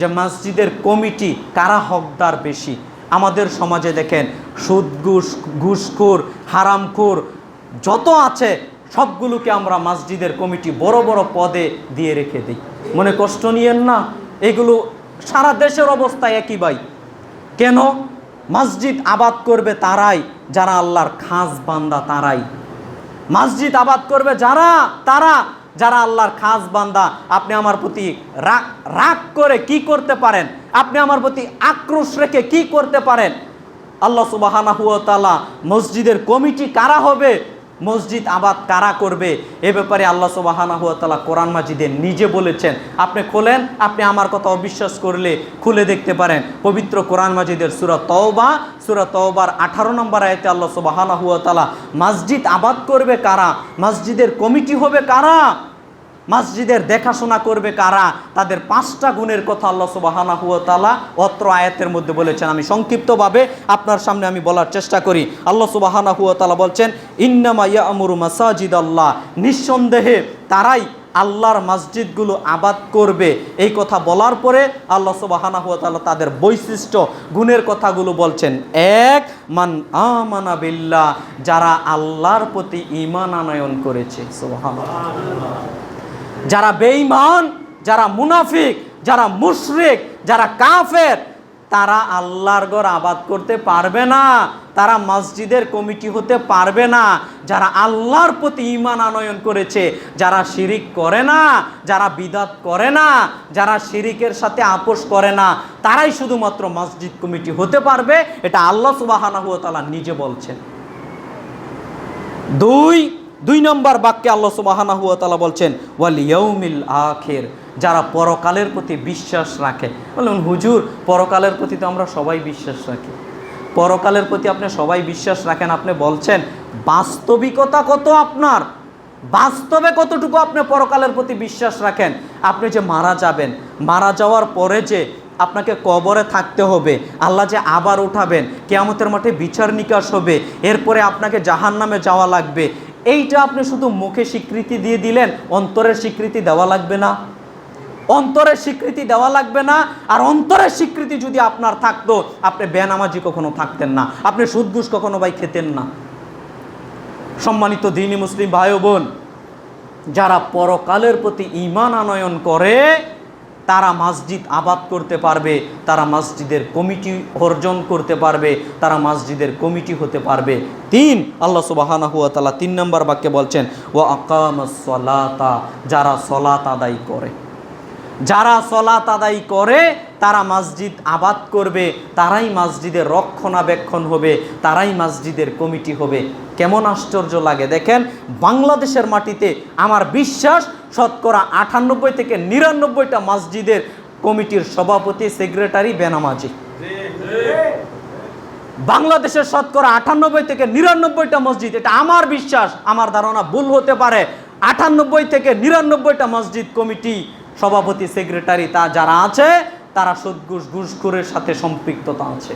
যে মসজিদের কমিটি কারা হকদার বেশি? আমাদের সমাজে দেখেন, সুদ, ঘুষ, ঘুষখোর, হারামখোর যত আছে, সবগুলোকে আমরা মসজিদের কমিটি বড় বড় পদে দিয়ে রেখে দিই। মনে কষ্ট নিয়েন না, এগুলো সারা দেশের অবস্থা একই ভাই। কেন? মসজিদ আবাদ করবে তারাই, যারা আল্লাহর খাস বান্দা তারাই। মসজিদ আবাদ করবে যারা, তারা যারা আল্লাহর খাস বান্দা, আপনি আমার প্রতি রাগ রাগ করে কি করতে পারেন? আপনি আমার প্রতি আক্রোশ রেখে কি করতে পারেন? আল্লাহ সুবাহানা হুয়া তালা মসজিদের কমিটি কারা হবে? মসজিদ আবাদ কারা করবে? এ ব্যাপারে আল্লাহ সুবাহানা হুয়া তালা কোরআন মাজিদে নিজে বলেছেন। আপনি খোলেন, আপনি আমার কথা অবিশ্বাস করলে খুলে দেখতে পারেন। পবিত্র কোরআন মাজিদের সুরা তওবা, সুরা তওবার আঠারো নম্বর আয়তে আল্লাহ সুবাহানা হুয়া তালা মসজিদ আবাদ করবে কারা? মসজিদের কমিটি হবে কারা? মসজিদের দেখাশোনা করবে কারা? তাদের পাঁচটা গুণের কথা আল্লাহ সুবাহানা হুয়া তালা অত্র আয়াতের মধ্যে বলেছেন। আমি সংক্ষিপ্তভাবে আপনার সামনে আমি বলার চেষ্টা করি। আল্লাহ সুবাহানা হুয়া তালা বলছেন, ইন্নামা ইয়া আমরু মাসাজিদ আল্লাহ নিঃসন্দেহে তারাই আল্লাহর মসজিদগুলো আবাদ করবে। এই কথা বলার পরে আল্লাহ সুবাহানা হুয়া তালা তাদের বৈশিষ্ট্য, গুণের কথাগুলো বলছেন। এক, মান আমানা বিল্লাহ, যারা আল্লাহর প্রতি ঈমান আনয়ন করেছে। সুবহানাল্লাহ। যারা বেঈমান, যারা মুনাফিক, যারা মুশরিক, যারা কাফের, তারা আল্লাহর ঘর আবাদ করতে পারবে না, তারা মসজিদের কমিটি হতে পারবে না, যারা আল্লাহর প্রতি ইমান আনয়ন করেছে, যারা শিরিক করে না, যারা বিদাত করে না, যারা শিরিকের সাথে আপোষ করে না, তারাই শুধুমাত্র মসজিদ কমিটি হতে পারবে, এটা আল্লাহ সুবাহানা হুয়া তাআলা নিজে বলছেন। দুই দুই নম্বর বাক্যে আল্লাহ সুবাহানা হুয়া তালা বলছেন, ওয়াল ইয়ৌমিল আখের যারা পরকালের প্রতি বিশ্বাস রাখে। বলুন, হুজুর, পরকালের প্রতি তো আমরা সবাই বিশ্বাস রাখি। পরকালের প্রতি আপনি সবাই বিশ্বাস রাখেন, আপনি বলছেন, বাস্তবিকতা কত আপনার? বাস্তবে কতটুকু আপনি পরকালের প্রতি বিশ্বাস রাখেন? আপনি যে মারা যাবেন, মারা যাওয়ার পরে যে আপনাকে কবরে থাকতে হবে, আল্লাহ যে আবার উঠাবেন, কেয়ামতের মাঠে বিচার নিকাশ হবে, এরপরে আপনাকে জাহান নামে যাওয়া লাগবে এইটা আপনি শুধু মুখে স্বীকৃতি দিয়ে দিলেন, অন্তরের স্বীকৃতি দেওয়া লাগবে না। অন্তরের স্বীকৃতি দেওয়া লাগবে না, আর অন্তরের স্বীকৃতি যদি আপনার থাকতো, আপনি বেনামাজি কখনো থাকতেন না, আপনি সুদঘুষ কখনো ভাই খেতেন না। সম্মানিত দিনী মুসলিম ভাই বোন, যারা পরকালের প্রতি ঈমান আনয়ন করে তারা মসজিদ আবাদ করতে পারবে, তারা মসজিদের কমিটি অর্জন করতে পারবে, তারা মসজিদের কমিটি হতে পারবে। তিন, আল্লাহ সুবাহানা হুয়া তালা তিন নম্বর বাক্যে বলছেন ও সলাতা যারা সলাত আদায় করে। যারা সলাত আদায় করে, তারা মসজিদ আবাদ করবে, তারাই মসজিদের রক্ষণাবেক্ষণ হবে, তারাই মসজিদের কমিটি হবে। কেমন আশ্চর্য লাগে দেখেন, বাংলাদেশের মাটিতে আমার বিশ্বাস শতকরা আটানব্বই থেকে নিরানব্বইটা মসজিদের কমিটির সভাপতি, সেক্রেটারি বেনামাজি বাংলাদেশের শতকরা আটানব্বই থেকে নিরানব্বইটা মসজিদ, এটা আমার বিশ্বাস, আমার ধারণা, ভুল হতে পারে। আটানব্বই থেকে নিরানব্বইটা মসজিদ কমিটি, সভাপতি, সেক্রেটারি, তা যারা আছে, তারা সদঘুষ ঘুষখোরের সাথে সম্পৃক্ততা আছে।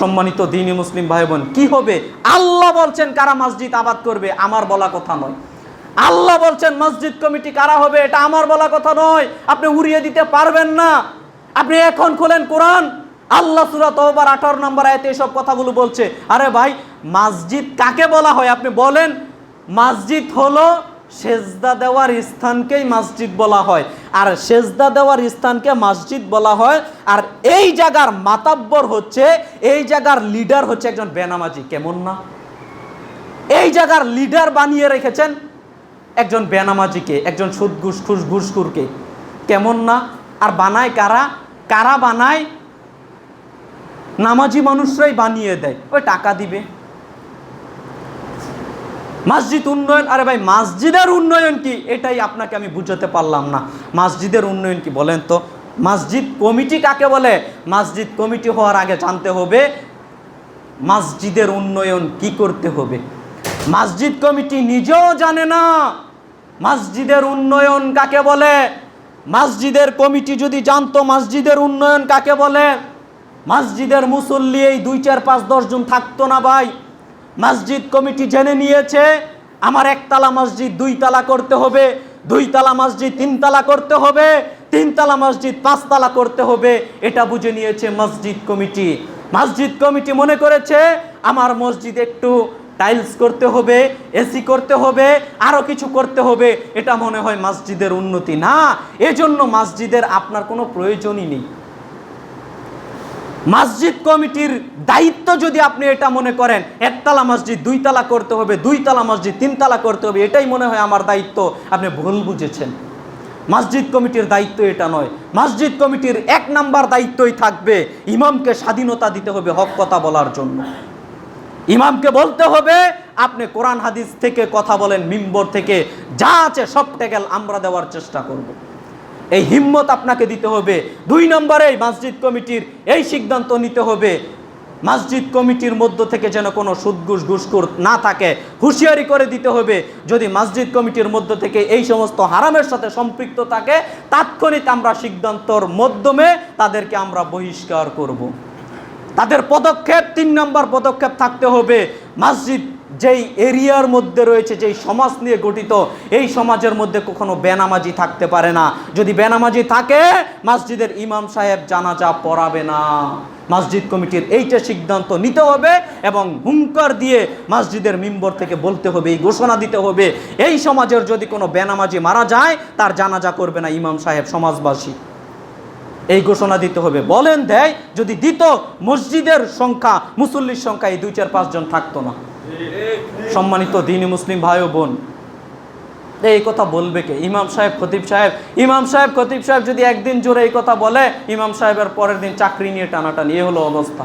সম্মানিত দিনী মুসলিম ভাই বোন কি হবে? আল্লাহ বলছেন, কারা মসজিদ আবাদ করবে? আমার বলা কথা নয়। আল্লাহ বলছেন, মসজিদ কমিটি কারা হবে, এটা আমার বলা কথা নয়। আপনি উড়িয়ে দিতে পারবেন না। আপনি এখন খোলেন কোরআন। আল্লাহ সুরা তহবার আঠারো নম্বর আয়তে এসব কথাগুলো বলছে। আরে ভাই, মসজিদ কাকে বলা হয়? আপনি বলেন, মসজিদ হলো সেজদা দেওয়ার স্থানকেই মসজিদ বলা হয়। আর সেজদা দেওয়ার স্থানকে মসজিদ বলা হয়। আর এই জায়গার মাতাব্বর হচ্ছে, এই জায়গার লিডার হচ্ছে একজন বেনামাজি। কেমন না? এই জায়গার লিডার বানিয়ে রেখেছেন একজন বেনামাজিকে, একজন সুদ ঘুষ খুশ ঘুষখুরকে। কেমন না? আর বানায় কারা? কারা বানায়? নামাজি মানুষরাই বানিয়ে দেয়। ওই টাকা দিবে। মসজিদ উন্নয়ন, আরে ভাই, মসজিদের উন্নয়ন কি? এটাই আপনাকে আমি বুঝাতে পারলাম না। মসজিদের উন্নয়ন কি বলেন তো? মসজিদ কমিটি কাকে বলে? মসজিদ কমিটি হওয়ার আগে জানতে হবে, মসজিদের উন্নয়ন কি করতে হবে? মসজিদ কমিটি নিজেও জানে না। মসজিদের উন্নয়ন কাকে বলে? মসজিদের কমিটি যদি জানতো মসজিদের উন্নয়ন কাকে বলে? মসজিদের মুসল্লি এই দুই, চার, পাঁচ, দশ জন থাকতো না ভাই। মসজিদ কমিটি জেনে নিয়েছে, আমার একতলা মসজিদ দুই তালা করতে হবে দুই তালা মসজিদ তিন তালা করতে হবে, তিনতলা মসজিদ পাঁচতলা করতে হবে, এটা বুঝে নিয়েছে মসজিদ কমিটি। মসজিদ কমিটি মনে করেছে, আমার মসজিদ একটু টাইলস করতে হবে এসি করতে হবে আরও কিছু করতে হবে। এটা মনে হয় মসজিদের উন্নতি। না, এজন্য মসজিদের আপনার কোনো প্রয়োজনই নেই। মসজিদ কমিটির দায়িত্ব যদি আপনি এটা মনে করেন, একতলা মসজিদ, দুইতলা করতে হবে, দুইতলা মসজিদ, তিনতলা করতে হবে, এটাই মনে হয় আমার দায়িত্ব। আপনি ভুল বুঝেছেন। মসজিদ কমিটির দায়িত্ব এটা নয়। মসজিদ কমিটির এক নাম্বার দায়িত্বই থাকবে ইমামকে স্বাধীনতা দিতে হবে হক কথা বলার জন্য। ইমামকে বলতে হবে, আপনি কোরআন হাদিস থেকে কথা বলেন, মিম্বর থেকে, যা আছে সব টেকেল আমরা দেওয়ার চেষ্টা করব। এই হিম্মত আপনাকে দিতে হবে দুই নম্বরে মসজিদ কমিটির এই সিদ্ধান্ত নিতে হবে মসজিদ কমিটির মধ্য থেকে যেন কোনো সুদঘুষ ঘুষখোর না থাকে, হুঁশিয়ারি করে দিতে হবে যদি মসজিদ কমিটির মধ্য থেকে এই সমস্ত হারামের সাথে সম্পৃক্ত থাকে, তাৎক্ষণিক আমরা সিদ্ধান্তর মাধ্যমে তাদেরকে আমরা বহিষ্কার করব। তাদের পদক্ষেপ, তিন নম্বর পদক্ষেপ থাকতে হবে। মসজিদ যেই এরিয়ার মধ্যে রয়েছে, যেই সমাজ নিয়ে গঠিত, এই সমাজের মধ্যে কখনো বেনামাজি থাকতে পারে না। যদি বেনামাজি থাকে, মসজিদের ইমাম সাহেব জানাজা পড়াবে না। মসজিদ কমিটির এইটা সিদ্ধান্ত নিতে হবে এবং হুঙ্কার দিয়ে মসজিদের মিম্বর থেকে বলতে হবে, এই ঘোষণা দিতে হবে। এই সমাজের যদি কোনো বেনামাজি মারা যায়, তার জানাজা করবে না ইমাম সাহেব, সমাজবাসী। এই ঘোষণা দিতে হবে। বলেন দেয়, যদি দিত, মসজিদের সংখ্যা, মুসল্লির সংখ্যা এই দুই, চার পাঁচজন থাকতো না। সম্মানিত দিনী মুসলিম ভাই ও বোন এই কথা বলবে কে? ইমাম সাহেব, খতিব সাহেব, ইমাম সাহেব, খতিব সাহেব যদি একদিন জোরে এই কথা বলে, ইমাম সাহেবের পরের দিন চাকরি নিয়ে টানাটানি, এ হলো অবস্থা।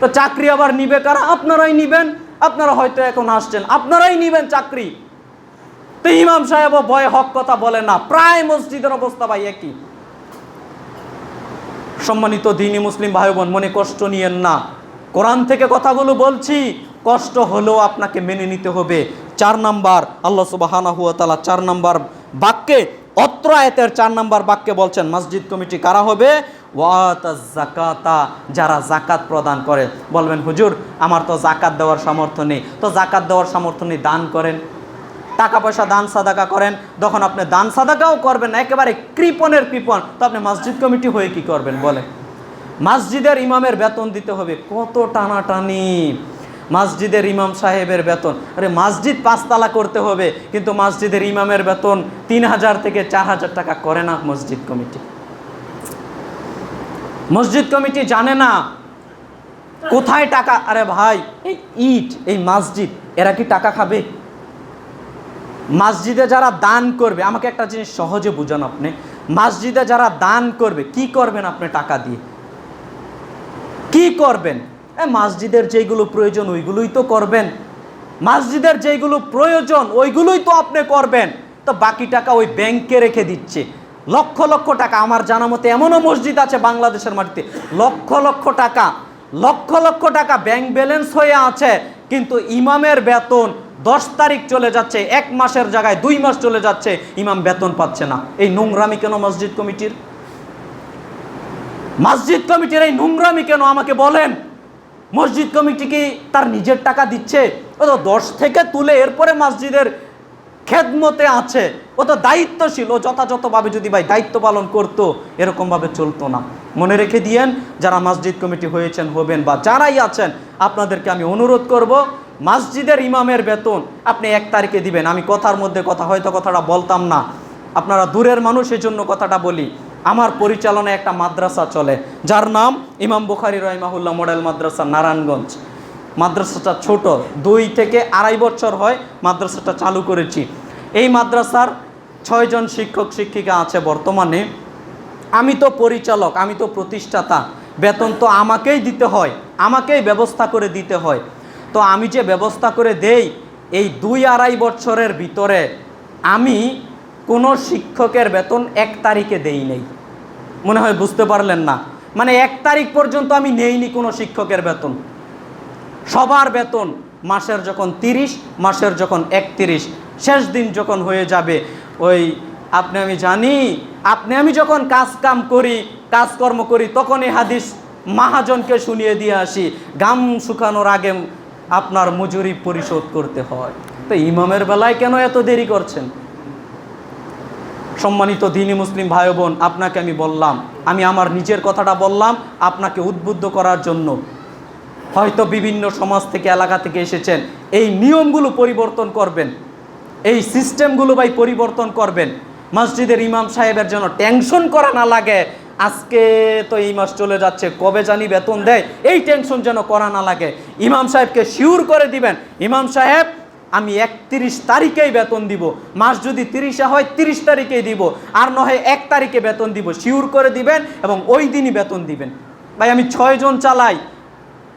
তো চাকরি আবার নিবে কারা? আপনারাই নিবেন। আপনারা হয়তো এখন আসছেন, আপনারাই নিবেন চাকরি। তো ইমাম সাহেবও ভয় হক কথা বলে না। প্রায় মসজিদের অবস্থা ভাই একই। সম্মানিত দিনী মুসলিম ভাই বোন মনে কষ্ট নিয়েন না। কোরআন থেকে কথাগুলো বলছি, কষ্ট হলেও আপনাকে মেনে নিতে হবে। চার নাম্বার, আল্লাহ সুবাহানা হুয়া তালা চার নাম্বার বাক্যে, অত্র আয়তের চার নাম্বার বাক্যে বলছেন, মসজিদ কমিটি কারা হবে? ওয়াত জাকাতা যারা জাকাত প্রদান করে। বলবেন, হুজুর, আমার তো জাকাত দেওয়ার সামর্থ্য নেই। তো জাকাত দেওয়ার সামর্থ্য নেই, দান করেন। টাকা পয়সা দান, সাদাকা করেন, তখন আপনি দান, সাদাকাও করবেন না, একেবারে কৃপণের কৃপণ তো আপনি মসজিদ কমিটি হয়ে কি করবেন বলে মসজিদের ইমামের বেতন দিতে হবে, কত টানাটানি। মসজিদের ইমাম সাহেবের বেতন, আরে মসজিদ পাঁচতলা করতে হবে, কিন্তু মসজিদের ইমামের বেতন তিন হাজার থেকে চার হাজার টাকা করে না মসজিদ কমিটি। মসজিদ কমিটি জানে না কোথায় টাকা, আরে ভাই, এই ইট, এই মসজিদ, এরা কি টাকা খাবে? মসজিদে যারা দান করবে, আমাকে একটা জিনিস সহজে বুঝান আপনি। মসজিদে যারা দান করবে, কি করবেন আপনি টাকা দিয়ে? কি করবেন? এ, মসজিদের যেগুলো প্রয়োজন, ওইগুলোই তো করবেন। মসজিদের যেগুলো প্রয়োজন, ওইগুলোই তো আপনি করবেন। তো বাকি টাকা ওই ব্যাংকে রেখে দিচ্ছে। লক্ষ লক্ষ টাকা, আমার জানা মতে এমনও মসজিদ আছে বাংলাদেশের মাটিতে, লক্ষ লক্ষ টাকা, লক্ষ লক্ষ টাকা ব্যাংক ব্যালেন্স হয়ে আছে, কিন্তু ইমামের বেতন দশ তারিখ চলে যাচ্ছে, এক মাসের জায়গায় দুই মাস চলে যাচ্ছে, ইমাম বেতন পাচ্ছে না। এই নোংরামি কেন মসজিদ কমিটির? মসজিদ কমিটির এই নোংরামি কেন আমাকে বলেন? মসজিদ কমিটি কি তার নিজের টাকা দিচ্ছে? ও তো দশ থেকে তুলে এরপরে মসজিদের খেদমতে আছে। ও তো দায়িত্বশীল, ও যথাযথভাবে যদি ভাই দায়িত্ব পালন করতো, এরকমভাবে চলতো না। মনে রেখে দিয়েন, যারা মসজিদ কমিটি হয়েছেন, হবেন বা যারাই আছেন, আপনাদেরকে আমি অনুরোধ করব মসজিদের ইমামের বেতন আপনি এক তারিখে দিবেন। আমি কথার মধ্যে কথা, হয়তো কথাটা বলতাম না। আপনারা দূরের মানুষ জন্য কথাটা বলি। আমার পরিচালনায় একটা মাদ্রাসা চলে, যার নাম ইমাম বুখারি রহিমাহুল্লাহ মডেল মাদ্রাসা নারায়ণগঞ্জ। মাদ্রাসাটা ছোট, দুই থেকে আড়াই বছর হয় মাদ্রাসাটা চালু করেছি। এই মাদ্রাসার ছয়জন শিক্ষক, শিক্ষিকা আছে বর্তমানে। আমি তো পরিচালক, আমি তো প্রতিষ্ঠাতা। বেতন তো আমাকেই দিতে হয়, আমাকেই ব্যবস্থা করে দিতে হয়। তো আমি যে ব্যবস্থা করে দেই এই দুই আড়াই বছরের ভিতরে আমি কোনো শিক্ষকের বেতন এক তারিখে দেই নেই। মনে হয় বুঝতে পারলেন না। মানে এক তারিখ পর্যন্ত আমি নেইনি কোনো শিক্ষকের বেতন। সবার বেতন মাসের যখন তিরিশ, মাসের যখন একত্রিশ, শেষ দিন যখন হয়ে যাবে, ওই আপনি আমি জানি, আপনি আমি যখন কাজ কাম করি কাজকর্ম করি তখন এই হাদিস মহাজনকে শুনিয়ে দিয়ে আসি, গাম শুকানোর আগে আপনার মজুরি পরিশোধ করতে হয়। তো ইমামের বেলায় কেন এত দেরি করছেন? সম্মানিত দিনী মুসলিম ভাই বোন, আপনাকে আমি বললাম, আমি আমার নিজের কথাটা বললাম, আপনাকে উদ্বুদ্ধ করার জন্য। হয়তো বিভিন্ন সমাজ থেকে, এলাকা থেকে এসেছেন, এই নিয়মগুলো পরিবর্তন করবেন, এই সিস্টেমগুলো ভাই পরিবর্তন করবেন। মসজিদের ইমাম সাহেবের জন্য টেনশন করা না লাগে আজকে তো এই মাস চলে যাচ্ছে, কবে জানি বেতন দেয়। এই টেনশন যেন করা না লাগে। ইমাম সাহেবকে শিওর করে দিবেন। ইমাম সাহেব, আমি একত্রিশ তারিখেই বেতন দিব। মাস যদি তিরিশে হয়, তিরিশ তারিখেই দিব। আর নহে এক তারিখে বেতন দিব। শিওর করে দিবেন এবং ওই দিনই বেতন দিবেন। ভাই, আমি ছয়জন চালাই।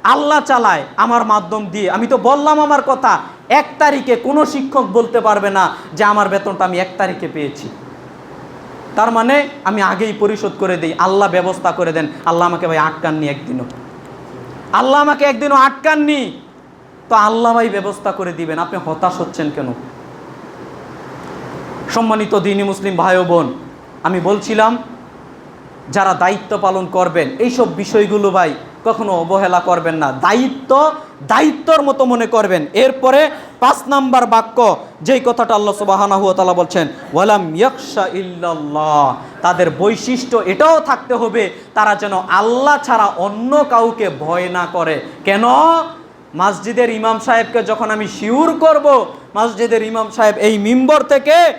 আল্লাহ চালায় আমার মাধ্যম দিয়ে। আমি তো বললাম আমার কথা। এক তারিখে কোনো শিক্ষক বলতে পারবে না যে আমার বেতনটা আমি এক তারিখে পেয়েছি। তার মানে আমি আগেই পরিশোধ করে দিই, আল্লাহ ব্যবস্থা করে দেন। আল্লাহ আমাকে ভাই আটকাননি একদিনও। আল্লাহ আমাকে একদিনও আটকাননি। তো আল্লাহ ভাই ব্যবস্থা করে দিবেন। আপনি হতাশ হচ্ছেন কেন? সম্মানিত দিনী মুসলিম ভাই ও বোন, আমি বলছিলাম, যারা দায়িত্ব পালন করবেন, এইসব বিষয়গুলো ভাই কখনো অবহেলা করবেন না। দায়িত্ব দায়িত্বর মতো মনে করবেন। এরপরে পাঁচ নাম্বার বাক্য, যেই কথাটা আল্লাহ সুবাহানা হুয়া তালা বলছেন, ওয়ালাম ইয়াকশা ইল্লাল্লাহ। তাদের বৈশিষ্ট্য এটাও থাকতে হবে, তারা যেন আল্লাহ ছাড়া অন্য কাউকে ভয় না করে। কেন? মসজিদের ইমাম সাহেবকে যখন আমি শিউর করব, মসজিদের ইমাম সাহেব এই মিম্বর থেকে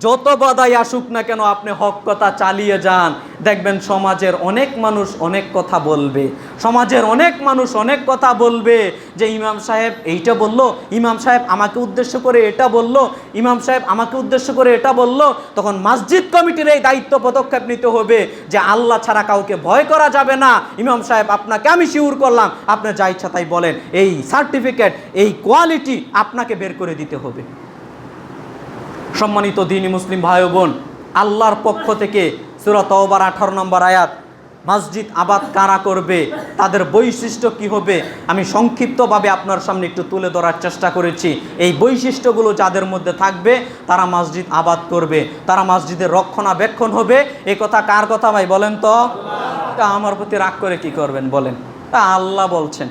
যত বাধাই আসুক না কেন আপনি হক কথা চালিয়ে যান। দেখবেন সমাজের অনেক মানুষ অনেক কথা বলবে। সমাজের অনেক মানুষ অনেক কথা বলবে যে ইমাম সাহেব এইটা বলল, ইমাম সাহেব আমাকে উদ্দেশ্য করে এটা বলল, ইমাম সাহেব আমাকে উদ্দেশ্য করে এটা বলল। তখন মসজিদ কমিটির এই দায়িত্ব পদক্ষেপ নিতে হবে যে আল্লাহ ছাড়া কাউকে ভয় করা যাবে না। ইমাম সাহেব, আপনাকে আমি শিউর করলাম। আপনি যা ইচ্ছা তাই বলেন। এই সার্টিফিকেট এই কোয়ালিটি আপনাকে বের করে দিতে হবে। সম্মানিত দিনী মুসলিম ভাই বোন, আল্লাহর পক্ষ থেকে সুরত ওবার আঠারো নম্বর আয়াত, মসজিদ আবাদ কারা করবে? তাদের বৈশিষ্ট্য কি হবে? আমি সংক্ষিপ্তভাবে আপনার সামনে একটু তুলে ধরার চেষ্টা করেছি। এই বৈশিষ্ট্যগুলো যাদের মধ্যে থাকবে, তারা মসজিদ আবাদ করবে। তারা মসজিদের রক্ষণাবেক্ষণ হবে। এই কথা কার কথা ভাই বলেন তো? তা আমার প্রতি রাগ করে কি করবেন বলেন? তা আল্লাহ বলছেন।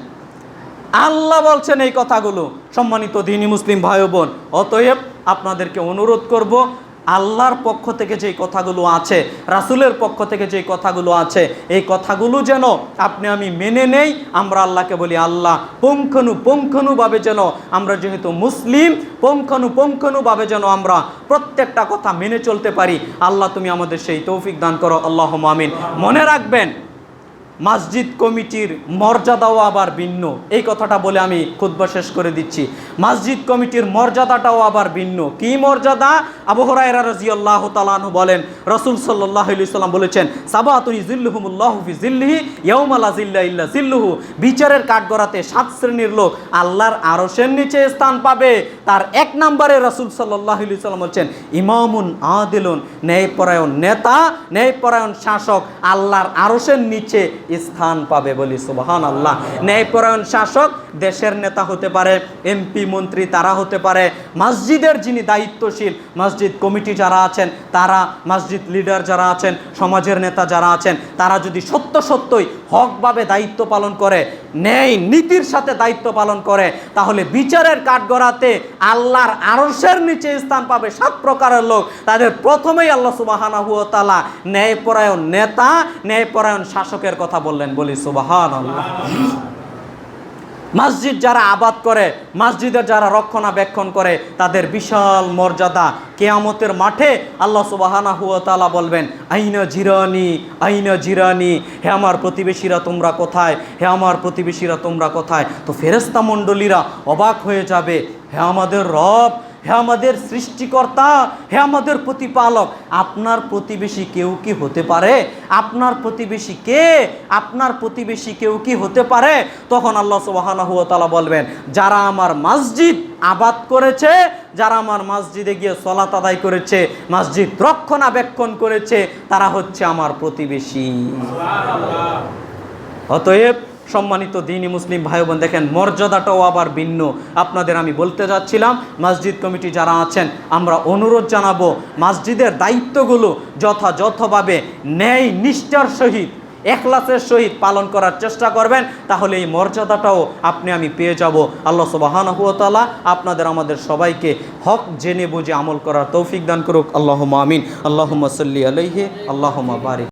আল্লাহ বলছেন এই কথাগুলো, সম্মানিত দিনী মুসলিম ভাই বোন। অতএব আপনাদেরকে অনুরোধ করব, আল্লাহর পক্ষ থেকে যেই কথাগুলো আছে, রাসুলের পক্ষ থেকে যেই কথাগুলো আছে, এই কথাগুলো যেন আপনি আমি মেনে নেই, আমরা আল্লাহকে বলি আল্লাহ, পুঙ্খানু পুঙ্খানুভাবে যেন আমরা যেহেতু মুসলিম, পুঙ্খানু পুঙ্খানুভাবে যেন আমরা প্রত্যেকটা কথা মেনে চলতে পারি। আল্লাহ তুমি আমাদের সেই তৌফিক দান করো আল্লাহ আমিন। মনে রাখবেন মসজিদ কমিটির মর্যাদাও আবার ভিন্ন। এই কথাটা বলে আমি খুদ্া শেষ করে দিচ্ছি। মসজিদ কমিটির মর্যাদাটাও আবার ভিন্ন। কি মর্যাদা? আবু হরাইরা রাজি আল্লাহ তালানু বলেন, রসুল সাল্লাহ সাল্লাম বলেছেন, সাবাতুনি জিল্লুহুমুল্লাহ ফি জিল্লিহি ইয়ৌমালা জিল্লা ইল্লা বিচারের কাঠগড়াতে সাত শ্রেণির লোক আল্লাহর আরশের নিচে স্থান পাবে। তার এক নম্বরে রসুল সাল্লাহ সাল্লাম বলছেন, ইমামুন আদিলুন, ন্যায়পরায়ণ নেতা, ন্যায়পরায়ণ শাসক আল্লাহর আরশের নিচে স্থান পাবে বলি সুবাহান আল্লাহ ন্যায়পরায়ণ শাসক দেশের নেতা হতে পারে, এমপি, মন্ত্রী তারা হতে পারে, মসজিদের যিনি দায়িত্বশীল, মসজিদ কমিটি যারা আছেন, তারা মসজিদ লিডার যারা আছেন, সমাজের নেতা যারা আছেন, তারা যদি সত্য সত্যই হকভাবে দায়িত্ব পালন করে ন্যায় নীতির সাথে দায়িত্ব পালন করে, তাহলে বিচারের কাঠগড়াতে আল্লাহর আরসের নিচে স্থান পাবে সাত প্রকারের লোক। তাদের প্রথমেই আল্লাহ সুবাহানা হুয়া তালা ন্যায়পরায়ণ নেতা, ন্যায়পরায়ণ শাসকের কথা বললেন। বলি সুবাহান মসজিদ যারা আবাদ করে, মসজিদের যারা রক্ষণাবেক্ষণ করে, তাদের বিশাল মর্যাদা। কেয়ামতের মাঠে আল্লাহ সুবাহানা হুয়া তালা বলবেন, আইন জিরানি আইন জিরানি, হে আমার প্রতিবেশীরা তোমরা কোথায়? হে আমার প্রতিবেশীরা তোমরা কোথায়? তো ফেরেস্তা মণ্ডলীরা অবাক হয়ে যাবে, হে আমাদের রব হে আমাদের সৃষ্টিকর্তা হে আমাদের প্রতিপালক আপনার প্রতিবেশী কেউ কি হতে পারে? আপনার প্রতিবেশী কে? আপনার প্রতিবেশী কেউ কি হতে পারে? তখন আল্লাহ সুবাহানা হুয়া তালা বলবেন যারা আমার মসজিদ আবাদ করেছে যারা আমার মসজিদে গিয়ে সলাত আদায় করেছে মসজিদ রক্ষণাবেক্ষণ করেছে তারা হচ্ছে আমার প্রতিবেশী। অতএব সম্মানিত দিনী মুসলিম ভাই বোন দেখেন মর্যাদাটাও আবার ভিন্ন। আপনাদের আমি বলতে যাচ্ছিলাম, মসজিদ কমিটি যারা আছেন, আমরা অনুরোধ জানাব, মসজিদের দায়িত্বগুলো যথাযথভাবে ন্যায় নিষ্ঠার সহিত, এখলাসের সহিত পালন করার চেষ্টা করবেন, তাহলে এই মর্যাদাটাও আপনি আমি পেয়ে যাব। আল্লাহ সুবাহানহুতালা আপনাদের, আমাদের সবাইকে হক জেনে বুঝে আমল করার তৌফিক দান করুক। আল্লাহ আমিন। আল্লাহ সাল্লি আলহি আল্লাহ বারিক।